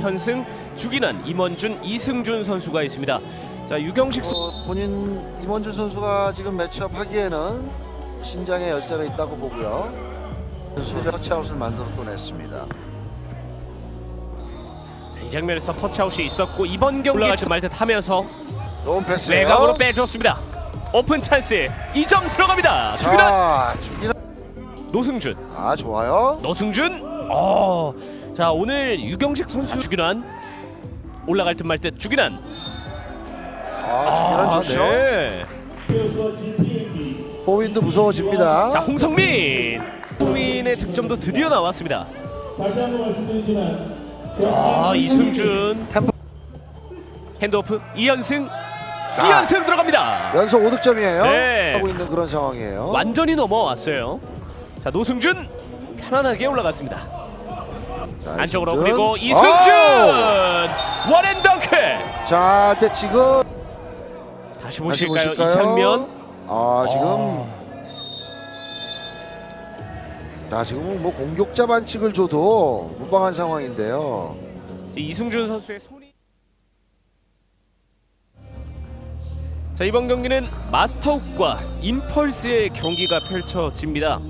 현승, 주기난, 임원준, 이승준 선수가 있습니다. 자 유경식 선 어, 본인 임원준 선수가 지금 매치업 하기에는 신장에 열쇠가 있다고 보고요. 선수를 터치아웃을 만들어 또 냈습니다. 이 장면에서 터치아웃이 있었고 이번 경기 올라갈 듯말듯 하면서 좋은 패스예요. 외곽으로 빼줬습니다. 오픈 찬스 2점 들어갑니다. 주기난, 자, 주기난. 노승준, 아 좋아요. 노승준. 어, 자 오늘 유경식 선수 주기난 올라갈 듯 말 듯 주기난. 아, 주기난 좋죠. 네. 포윈도 무서워집니다. 자 홍성민, 홍민의 득점도 드디어 나왔습니다. 다시 한 번 말씀드리지만 아 이승준 템포. 핸드오프 이현승 이현승 들어갑니다. 연속 5득점이에요. 네. 하고 있는 그런 상황이에요. 완전히 넘어왔어요. 자 노승준 편안하게 올라갔습니다. 자, 안쪽으로 이승준. 그리고 이승준 아우! 원앤 덩크. 자, 근데 지금 다시 다시 보실까요? 보실까요? 이 장면. 아 지금 어. 자 지금은 뭐 공격자 반칙을 줘도 무방한 상황인데요. 이승준 선수의 손이 자 이번 경기는 마스터욱과 인펄스의 경기가 펼쳐집니다.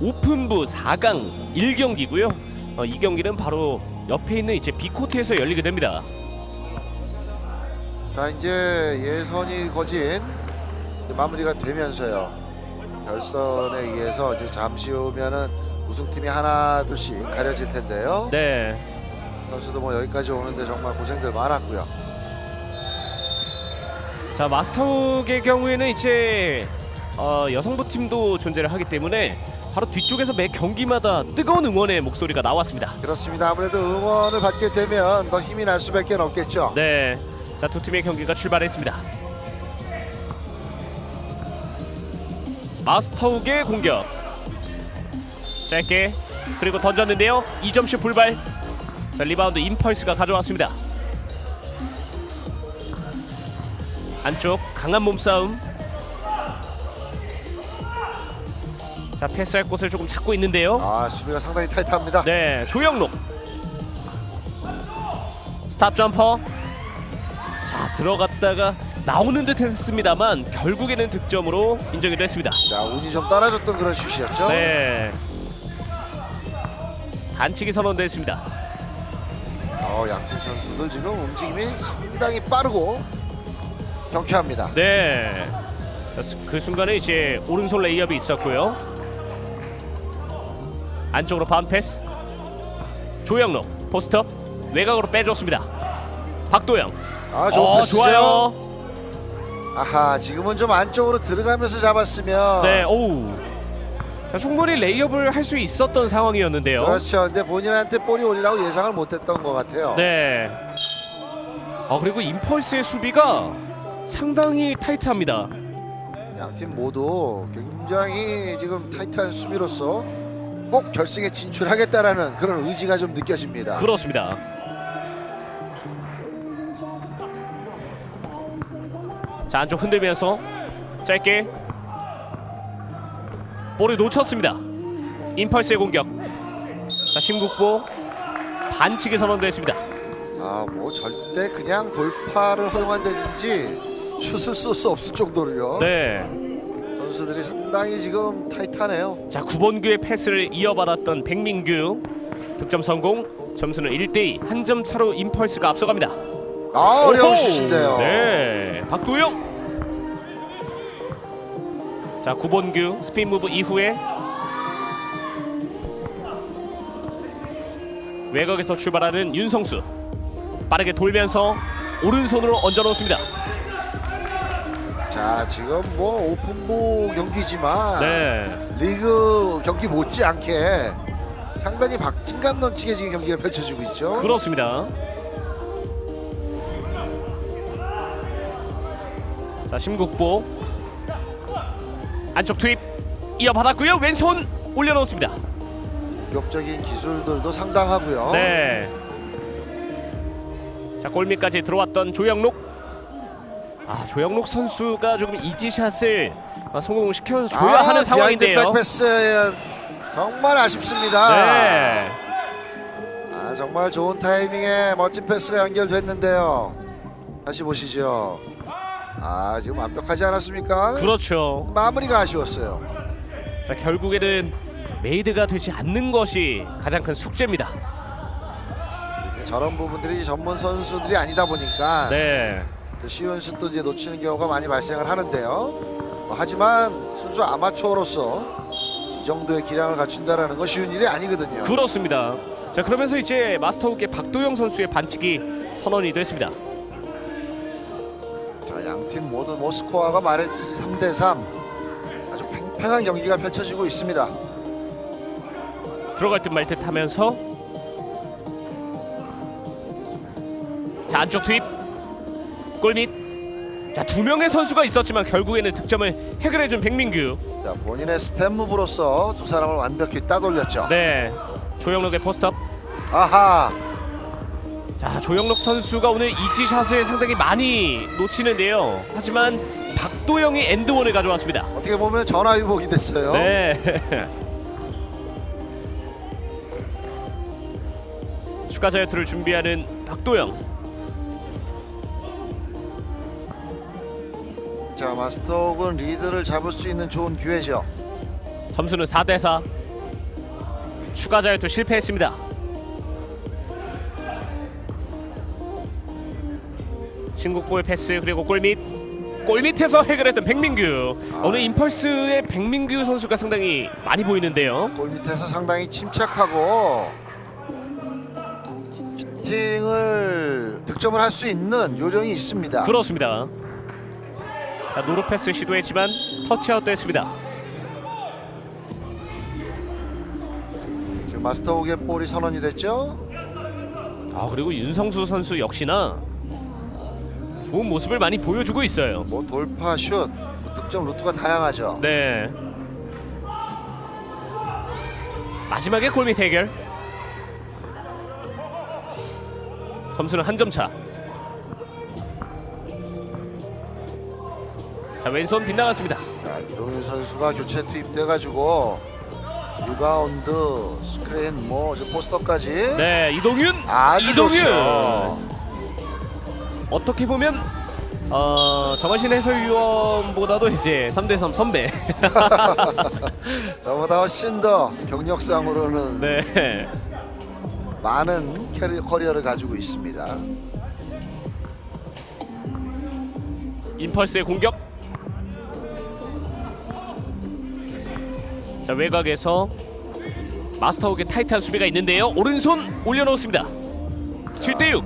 오픈부 4강 1경기고요. 어, 이 경기는 바로 옆에 있는 이제 B코트에서 열리게 됩니다. 자 이제 예선이 거진 이제 마무리가 되면서요. 결선에 의해서 이제 잠시 후면은 우승팀이 하나 둘씩 가려질 텐데요. 네. 선수도 뭐 여기까지 오는데 정말 고생들 많았고요. 자 마스터욱의 경우에는 이제 어, 여성부 팀도 존재를 하기 때문에 바로 뒤쪽에서 매 경기마다 뜨거운 응원의 목소리가 나왔습니다. 그렇습니다. 아무래도 응원을 받게 되면 더 힘이 날 수밖에 없겠죠. 네. 자, 두 팀의 경기가 출발했습니다. 마스터욱의 공격. 짧게 그리고 던졌는데요. 2점슛 불발. 자, 리바운드 임펄스가 가져왔습니다. 안쪽 강한 몸싸움. 자, 패스할 곳을 조금 찾고 있는데요. 아 수비가 상당히 타이트합니다. 네, 조영록. 스탑 점퍼. 자, 들어갔다가 나오는 듯 했습니다만 결국에는 득점으로 인정이 됐습니다. 자 운이 좀 따라줬던 그런 슛이었죠. 네. 반칙이 선언됐습니다. 어, 양팀 선수들 지금 움직임이 상당히 빠르고 경쾌합니다. 네. 자, 스- 그 순간에 이제 오른손 레이업이 있었고요. 안쪽으로 바운 패스. 조영록 포스트업 외곽으로 빼줬습니다. 박도영. 아 좋은 어, 패스죠. 좋아요. 아하 지금은 좀 안쪽으로 들어가면서 잡았으면 네, 오우. 자, 충분히 레이업을 할 수 있었던 상황이었는데요. 그렇죠. 근데 본인한테 볼이 올리라고 예상을 못했던 것 같아요. 네. 아 그리고 임펄스의 수비가 상당히 타이트합니다. 양 팀 모두 굉장히 지금 타이트한 수비로서 꼭 결승에 진출하겠다라는 그런 의지가 좀 느껴집니다. 그렇습니다. 자 안쪽 흔들면서 짧게 볼을 놓쳤습니다. 임펄스의 공격. 자 심국보 반칙이 선언됐습니다. 아 뭐 절대 그냥 돌파를 허용한다든지 슛을 쏠 수 없을 정도로요. 네. 선수들이 상당히 지금 타이트하네요. 자 9번규의 패스를 이어받았던 백민규. 득점 성공. 점수는 1대2 한 점 차로 임펄스가 앞서갑니다. 아 어려운 오호! 슛인데요. 네. 박도영. 자 9번규 스피인 무브 이후에 외곽에서 출발하는 윤성수. 빠르게 돌면서 오른손으로 얹어 놓습니다 자 지금 뭐 오픈부 경기지만 네 리그 경기 못지않게 상당히 박진감 넘치게 지금 경기가 펼쳐지고 있죠. 그렇습니다. 자 심국보 안쪽 투입 이어받았고요 왼손 올려놓습니다. 공격적인 기술들도 상당하고요. 네. 자 골밑까지 들어왔던 조영록. 아 조영록 선수가 조금 이지샷을 아, 성공시켜 줘야 하는 상황인데요. 백패스 정말 아쉽습니다. 네. 아, 정말 좋은 타이밍에 멋진 패스가 연결됐는데요. 다시 보시죠. 아 지금 완벽하지 않았습니까? 그렇죠. 마무리가 아쉬웠어요. 자 결국에는 메이드가 되지 않는 것이 가장 큰 숙제입니다. 저런 부분들이 전문 선수들이 아니다 보니까 네. 쉬운 슛도 이제 놓치는 경우가 많이 발생을 하는데요. 뭐 하지만 순수 아마추어로서 이 정도의 기량을 갖춘다라는 건 쉬운 일이 아니거든요. 그렇습니다. 자 그러면서 이제 마스터우계 박도영 선수의 반칙이 선언이 됐습니다. 자, 양팀 모두 뭐 스코어가 말해주지 3대 3. 아주 팽팽한 경기가 펼쳐지고 있습니다. 들어갈 듯 말 듯 하면서 자 안쪽 투입 골밑. 자 두 명의 선수가 있었지만 결국에는 득점을 해결해준 백민규. 자, 본인의 스텝 무브로서 두 사람을 완벽히 따돌렸죠. 네. 조영록의 포스트업 아하. 자 조영록 선수가 오늘 이지샷을 상당히 많이 놓치는데요. 하지만 박도영이 엔드원을 가져왔습니다. 어떻게 보면 전화위복이 됐어요. 네. 추가 자유투를 준비하는 박도영 자, 마스터옥은 리드를 잡을 수 있는 좋은 기회죠. 점수는 4대 4 추가 자유투 실패했습니다. 신국보의 패스 그리고 골밑. 골밑에서 해결했던 백민규. 오늘 임펄스의 백민규 선수가 상당히 많이 보이는데요. 골 밑에서 상당히 침착하고 슈팅을 득점을 할 수 있는 요령이 있습니다. 그렇습니다 자 노루 패스 시도했지만 터치아웃 됐습니다 지금 마스터옥의 볼이 선언이 됐죠. 아 그리고 윤성수 선수 역시나 좋은 모습을 많이 보여주고 있어요 뭐 돌파, 슛, 뭐 득점 루트가 다양하죠. 네. 마지막에 골밑 해결. 점수는 한 점 차. 자 왼손 빗나갔습니다. 자, 이동윤 선수가 교체 투입돼가지고 리바운드, 스크린, 뭐 이제 포스터까지 네 이동윤. 아주 이동윤. 좋죠. 어떻게 보면 어, 정하신 해설위원보다도 이제 3대3 선배. 저보다 훨씬 더 경력상으로는 네. 많은 캐리, 커리어를 가지고 있습니다. 임펄스의 공격. 자 외곽에서 마스터욱의 타이트한 수비가 있는데요. 오른손 올려놓습니다. 7대 6.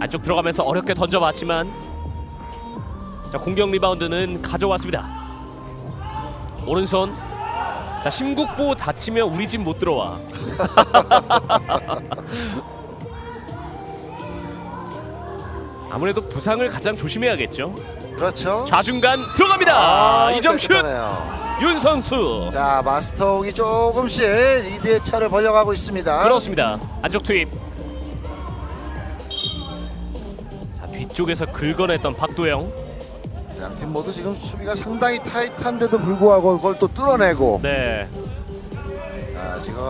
안쪽 들어가면서 어렵게 던져봤지만 자 공격 리바운드는 가져왔습니다. 오른손. 자 심국보 다치면 우리 집 못 들어와. 아무래도 부상을 가장 조심해야겠죠. 그렇죠. 좌중간 들어갑니다. 이점 슛 깨끗하네요. 윤 선수. 자 마스터옥이 조금씩 리드의 차를 벌려가고 있습니다. 그렇습니다. 안쪽 투입. 자 뒤쪽에서 긁어냈던 박도영. 양팀 모두 지금 수비가 상당히 타이트한데도 불구하고 그걸 또 뚫어내고 네. 자, 지금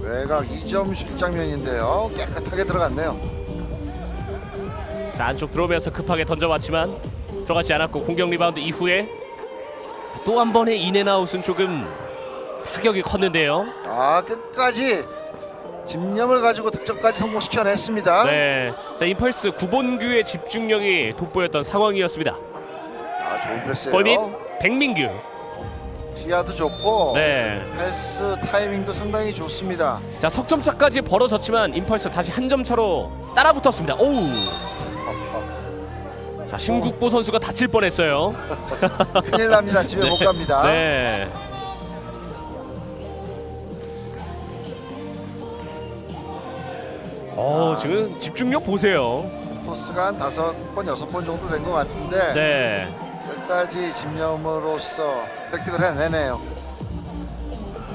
외곽 2점 슛 장면인데요. 깨끗하게 들어갔네요. 자 안쪽 들어오면서 급하게 던져봤지만 들어가지 않았고 공격 리바운드 이후에 또 한 번의 인앤아웃은 조금 타격이 컸는데요. 아 끝까지 집념을 가지고 득점까지 성공시켜냈습니다. 네. 자 임펄스 구본규의 집중력이 돋보였던 상황이었습니다. 아 좋은 패스예요. 골밑 백민규. 시야도 좋고 네. 패스 타이밍도 상당히 좋습니다. 자 석점차까지 벌어졌지만 임펄스 다시 한 점 차로 따라붙었습니다. 오우. 자 신국보 선수가 다칠 뻔했어요. 큰일 납니다. 집에 못 갑니다. 네. 어 지금 집중력 보세요. 토스가 한 다섯 번 여섯 번 정도 된 것 같은데 네. 끝까지 집념으로써 획득을 해내네요.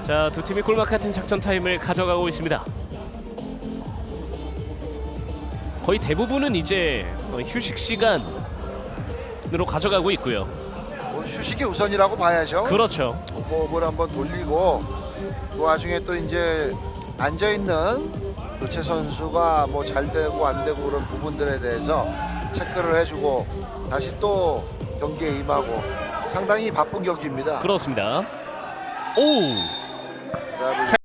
자 두 팀이 꿀맛 같은 작전 타임을 가져가고 있습니다. 거의 대부분은 이제 어, 휴식 시간 으로 가져가고 있고요. 뭐 휴식이 우선이라고 봐야죠. 그렇죠. 호흡을 한번 돌리고 그 와중에 또 이제 앉아 있는 교체 선수가 뭐 잘 되고 안 되고 그런 부분들에 대해서 체크를 해주고 다시 또 경기에 임하고 상당히 바쁜 경기입니다. 그렇습니다. 오! 드라이브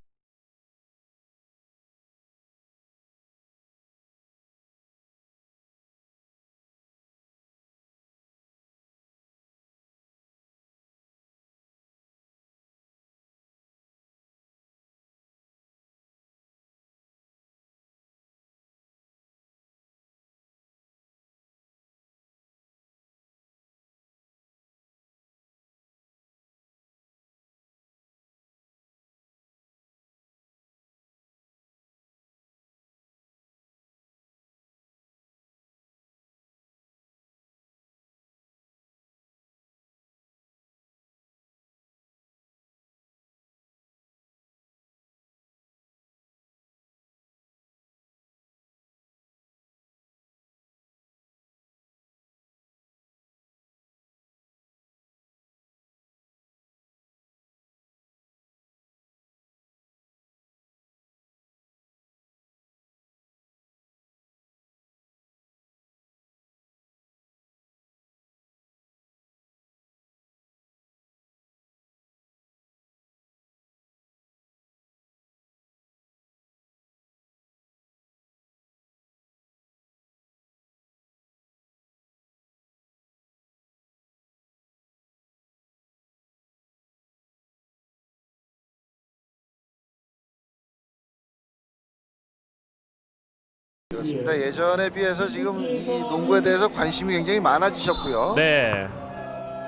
그렇습니다. 예전에 비해서 지금 이 농구에 대해서 관심이 굉장히 많아지셨고요. 네.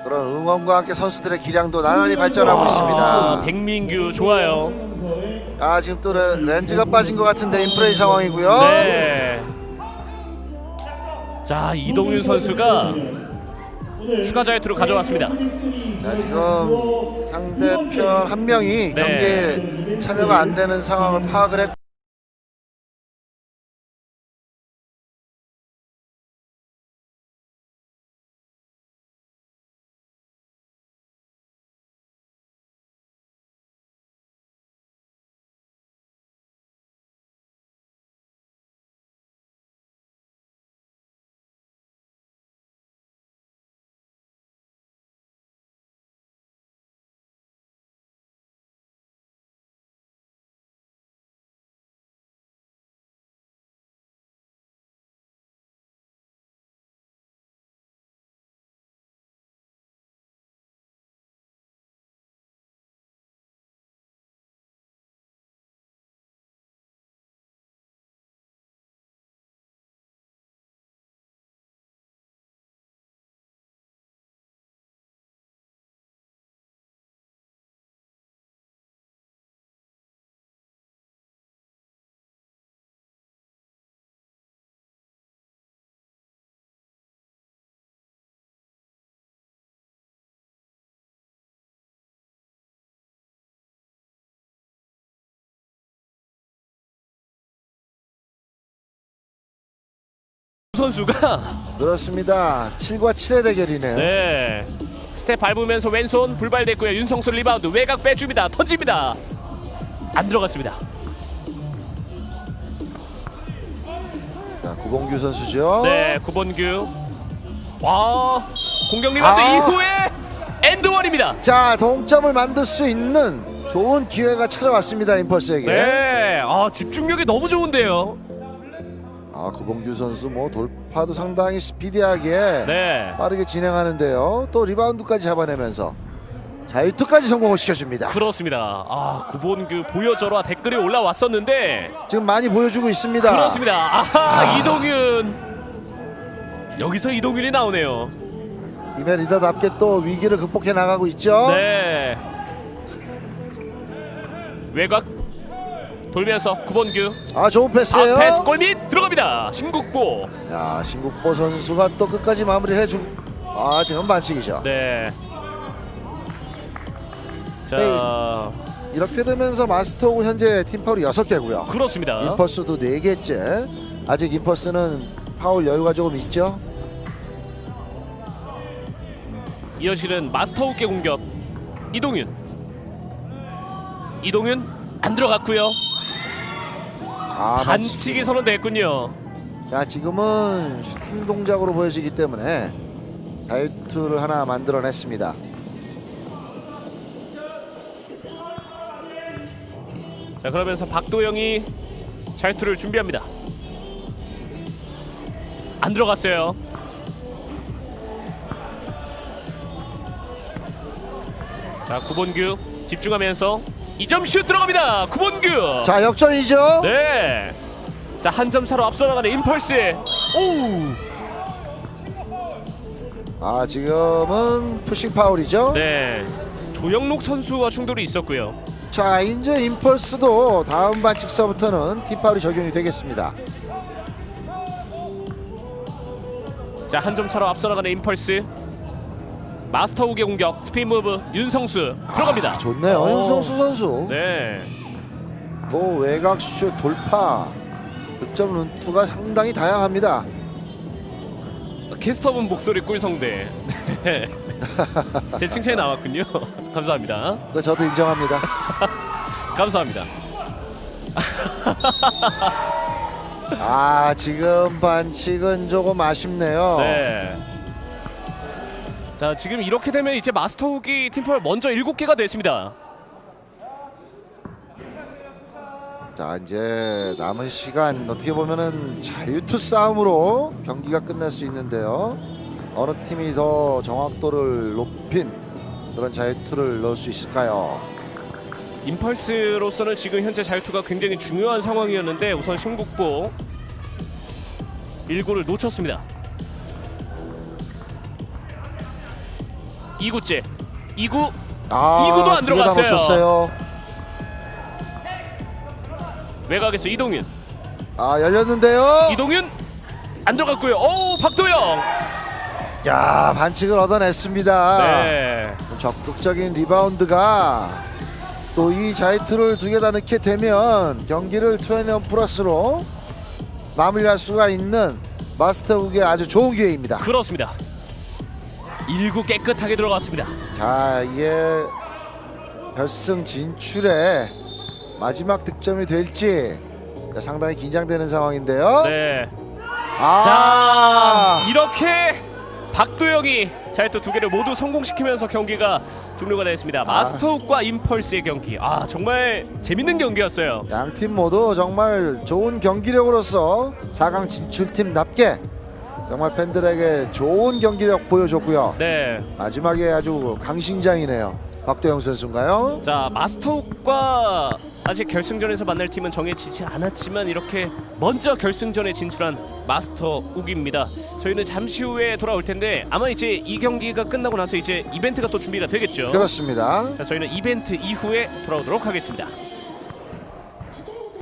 그런 응원과 함께 선수들의 기량도 나날이 발전하고 아, 있습니다. 백민규 좋아요. 아 지금 또 레- 렌즈가 빠진 것 같은데 인프레이 상황이고요. 네. 자, 이동윤 선수가 추가 자유투를 가져왔습니다. 자 지금 상대편 한 명이 네. 경기에 참여가 안 되는 상황을 파악을 했고 선수가 그렇습니다. 7과 7의 대결이네요. 네. 스텝 밟으면서 왼손 불발됐고요. 윤성수 리바운드 외곽 빼줍니다. 던집니다. 안 들어갔습니다. 자, 구봉규 선수죠. 네, 구본규. 와, 공격 리바운드 아. 이후에 엔드원입니다. 자 동점을 만들 수 있는 좋은 기회가 찾아왔습니다 임펄스에게. 네, 아 집중력이 너무 좋은데요. 아 구봉규 선수 뭐 돌파도 상당히 스피디하게 네, 빠르게 진행하는데요. 또 리바운드까지 잡아내면서 자유투까지 성공을 시켜줍니다. 그렇습니다. 아, 구본규 보여줘라 댓글이 올라왔었는데 지금 많이 보여주고 있습니다. 그렇습니다. 아하, 이동윤 여기서 이동윤이 나오네요. 이메 리더답게 또 위기를 극복해 나가고 있죠. 네. 외곽 돌면서 구본규 아 좋은 패스예요. 아, 패스 골밑 들어갑니다. 심국보. 야 신국보 선수가 또 끝까지 마무리를 해주고 아 지금 반칙이죠. 네. 자, 이렇게 되면서 마스터고 현재 팀 파울이 6개고요. 그렇습니다. 임펄스도 4개째. 아직 임펄스는 파울 여유가 조금 있죠. 이어지는 마스터 욱의 공격 이동윤 이동윤 안 들어갔고요 아, 반칙이 선언됐군요. 자 지금은 슈팅 동작으로 보여지기 때문에 자유투를 하나 만들어냈습니다. 자 그러면서 박도영이 잘투를 준비합니다. 안 들어갔어요. 자 구본규 집중하면서 2점 슛 들어갑니다 구본규 자 역전이죠. 네. 자, 한 점 차로 앞서 나가는 임펄스. 오! 아 지금은 푸싱 파울이죠. 네. 조영록 선수와 충돌이 있었고요. 자 이제 임펄스도 다음 반칙서부터는 팀 파울이 적용이 되겠습니다. 자, 한 점 차로 앞서 나가는 임펄스. 마스터 욱의 공격. 스피인 무브 윤성수 들어갑니다. 아, 좋네요. 어. 윤성수 선수. 네. 또 외곽 슛 돌파 득점 루트가 상당히 다양합니다. 캐스터분 목소리 꿀성대. 네. 제 칭찬이 나왔군요. 감사합니다. 그 저도 인정합니다. 감사합니다. 아 지금 반칙은 조금 아쉽네요. 네. 자 지금 이렇게 되면 이제 마스터 욱이 팀펄 먼저 7개가 됐습니다. 자 이제 남은 시간 어떻게 보면은 자유투 싸움으로 경기가 끝날 수 있는데요. 어느 팀이 더 정확도를 높인 그런 자유투를 넣을 수 있을까요? 임펄스로서는 지금 현재 자유투가 굉장히 중요한 상황이었는데 우선 신국보 1구를 놓쳤습니다. 2구째 2구 아, 이구도 안 들어갔어요. 놓쳤어요. 외곽에서 이동윤 아 열렸는데요. 이동윤 안 들어갔고요. 오 박도영 야 반칙을 얻어냈습니다. 네. 적극적인 리바운드가 또 이 자유투를 두 개 다 넣게 되면 경기를 2원 플러스로 마무리할 수가 있는 마스터북의 아주 좋은 기회입니다. 그렇습니다. 1구 깨끗하게 들어갔습니다. 자 이게 결승 진출의 마지막 득점이 될지 자, 상당히 긴장되는 상황인데요. 네. 아 자 이렇게 박도영이 자유투 두 개를 모두 성공시키면서 경기가 종료가 됐습니다. 마스터욱과 임펄스의 경기. 아 정말 재밌는 경기였어요. 양팀 모두 정말 좋은 경기력으로서 4강 진출팀답게 정말 팬들에게 좋은 경기력 보여줬고요. 네. 마지막에 아주 강심장이네요. 박도영 선수인가요? 자 마스터욱과 아직 결승전에서 만날 팀은 정해지지 않았지만 이렇게 먼저 결승전에 진출한 마스터욱입니다. 저희는 잠시 후에 돌아올 텐데 아마 이제 이 경기가 끝나고 나서 이제 이벤트가 또 준비가 되겠죠. 그렇습니다. 자 저희는 이벤트 이후에 돌아오도록 하겠습니다.